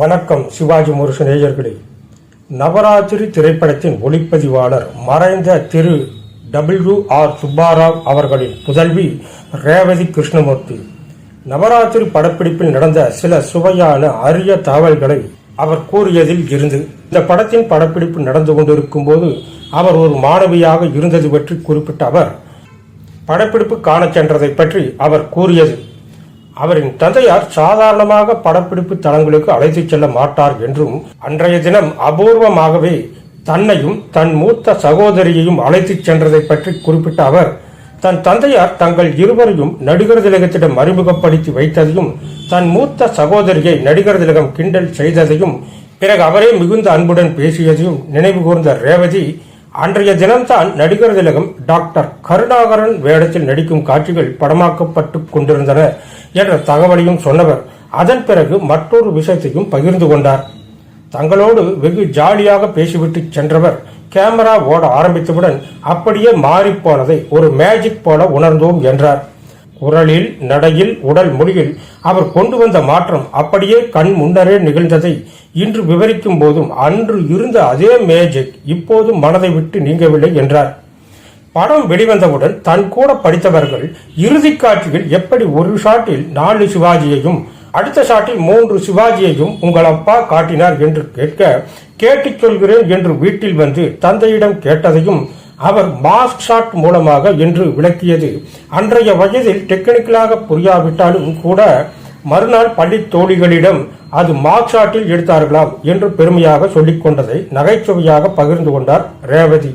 வணக்கம் சிவாஜி முருசு நேயர்களே. நவராத்திரி திரைப்படத்தின் ஒளிப்பதிவாளர் மறைந்த திரு டபிள்யூ ஆர் சுப்பாராவ் அவர்களின் புதல்வி ரேவதி கிருஷ்ணமூர்த்தி. நவராத்திரி படப்பிடிப்பில் நடந்த சில சுவையான அரிய தகவல்களை அவர் கூறியதில் இருந்து இந்த படத்தின் படப்பிடிப்பு நடந்து கொண்டிருக்கும் போது அவர் ஒரு மாணவியாக இருந்தது பற்றி குறிப்பிட்ட அவர் படப்பிடிப்பு காணச் சென்றதை பற்றி அவர் கூறியது. அவரின் தந்தையார் சாதாரணமாக படப்பிடிப்பு தளங்களுக்கு அழைத்துச் செல்ல மாட்டார் என்றும் அன்றைய தினம் அபூர்வமாகவே தன்னையும் தன் மூத்த சகோதரியையும் அழைத்துச் சென்றதை பற்றி குறிப்பிட்ட அவர் தன் தந்தையார் தங்கள் இருவரையும் நடிகர் திலகத்திடம் அறிமுகப்படுத்தி வைத்ததையும் தன் மூத்த சகோதரியை நடிகர் திலகம் கிண்டல் செய்ததையும் பிறகு அவரே மிகுந்த அன்புடன் பேசியதையும் நினைவு கூர்ந்த ரேவதி அன்றைய தினம்தான் நடிகர் திலகம் டாக்டர் கருணாகரன் வேடத்தில் நடிக்கும் காட்சிகள் படமாக்கப்பட்டு கொண்டிருந்தன. என்ற தகவலையும் சொன்னவர். அதன் பிறகு மற்றொரு விஷயத்தையும் பகிர்ந்து கொண்டார். தங்களோடு வெகு ஜாலியாக பேசிவிட்டு சென்றவர் கேமரா ஓட ஆரம்பித்தவுடன் அப்படியே மாறிப்போனதை ஒரு மேஜிக் போல உணர்ந்தோம் என்றார். குரலில் நடையில் உடல் மொழியில் அவர் கொண்டு வந்த மாற்றம் அப்படியே கண் முன்னரே நிகழ்ந்ததை இன்று விவரிக்கும் போதும் அன்று இருந்த அதே மேஜிக் இப்போதும் மனதை விட்டு நீங்கவில்லை என்றார். படம் வெளிவந்தவுடன் தன் கூட படித்தவர்கள் இறுதி காட்சியில் எப்படி ஒரு ஷாட்டில் நாலு சிவாஜியையும் அடுத்த ஷாட்டில் மூன்று சிவாஜியையும் உங்கள் அப்பா காட்டினார் என்று கேட்க கேட்டுச் சொல்கிறேன் என்று வீட்டில் வந்து தந்தையிடம் கேட்டதையும் அவர் மாஸ்க் ஷாட் மூலமாக என்று விளக்கியது. அன்றைய வயதில் டெக்னிக்கலாக புரியாவிட்டாலும் கூட மறுநாள் பள்ளி தோழிகளிடம் அது மார்க் ஷாட்டில் எடுத்தார்களாம் என்று பெருமையாக சொல்லிக் கொண்டதை நகைச்சுவையாக பகிர்ந்து கொண்டார் ரேவதி.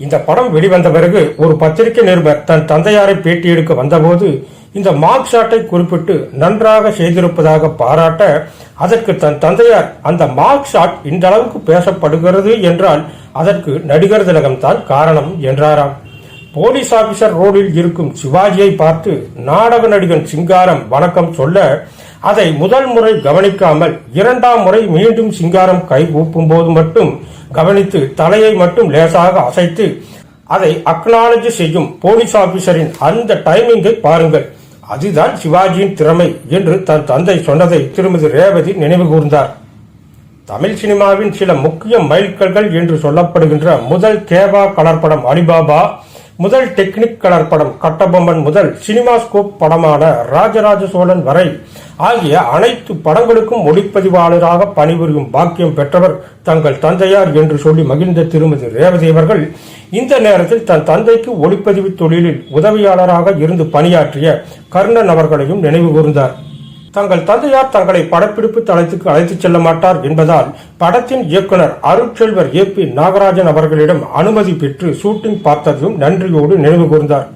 இந்த படம் வெளிவந்த பிறகு ஒரு பத்திரிகை நிருபர் தன் தந்தையாரை பேட்டி எடுக்க வந்தபோது இந்த மார்க் ஷாட்டை குறிப்பிட்டு நன்றாக செய்திருப்பதாக பாராட்ட அதற்கு தன் தந்தையார் அந்த மார்க் ஷாட் இந்த அளவுக்கு பேசப்படுகிறது என்றால் அதற்கு நடிகர் திலகம் தான் காரணம் என்றாராம். போலீஸ் ஆபீசர் ரோடில் இருக்கும் சிவாஜியை பார்த்து நாடக நடிகன் சிங்காரம் வணக்கம் சொல்ல அதை முதல் முறை கவனிக்காமல் இரண்டாம் முறை மீண்டும் சிங்காரம் கை ஊப்பும் போது மட்டும் கவனித்து தலையை மட்டும் லேசாக அசைத்து அதை அக்னாலஜி செய்யும் போலீஸ் ஆபீசரின் அந்த டைமிங்கை பாருங்கள். அதுதான் சிவாஜியின் திறமை என்று தன் தந்தை சொன்னதை திருமதி ரேவதி நினைவு கூர்ந்தார். தமிழ் சினிமாவின் சில முக்கிய மைல்கல்கள் என்று சொல்லப்படுகின்ற முதல் கேபா கலர் படம் அலிபாபா முதல் டெக்னிக் கலர் படம் கட்டபொம்மன் முதல் சினிமாஸ்கோப் படமான ராஜராஜ சோழன் வரை ஆகிய அனைத்து படங்களுக்கும் ஒளிப்பதிவாளராக பணிபுரியும் பாக்கியம் பெற்றவர் தங்கள் தந்தையார் என்று சொல்லி மகிழ்ந்த திருமதி ரேவதி அவர்கள் இந்த நேரத்தில் தன் தந்தைக்கு ஒளிப்பதிவு தொழிலில் உதவியாளராக இருந்து பணியாற்றிய கர்ணன் அவர்களையும் நினைவு கூர்ந்தார். தங்கள் தந்தையார் தங்களை படப்பிடிப்பு தளத்துக்கு அழைத்துச் செல்ல மாட்டார் என்பதால் படத்தின் இயக்குனர் அருட்செல்வர் ஏ பி நாகராஜன் அவர்களிடம் அனுமதி பெற்று ஷூட்டிங் பார்த்ததும் நன்றியோடு நினைவு கூர்ந்தார்.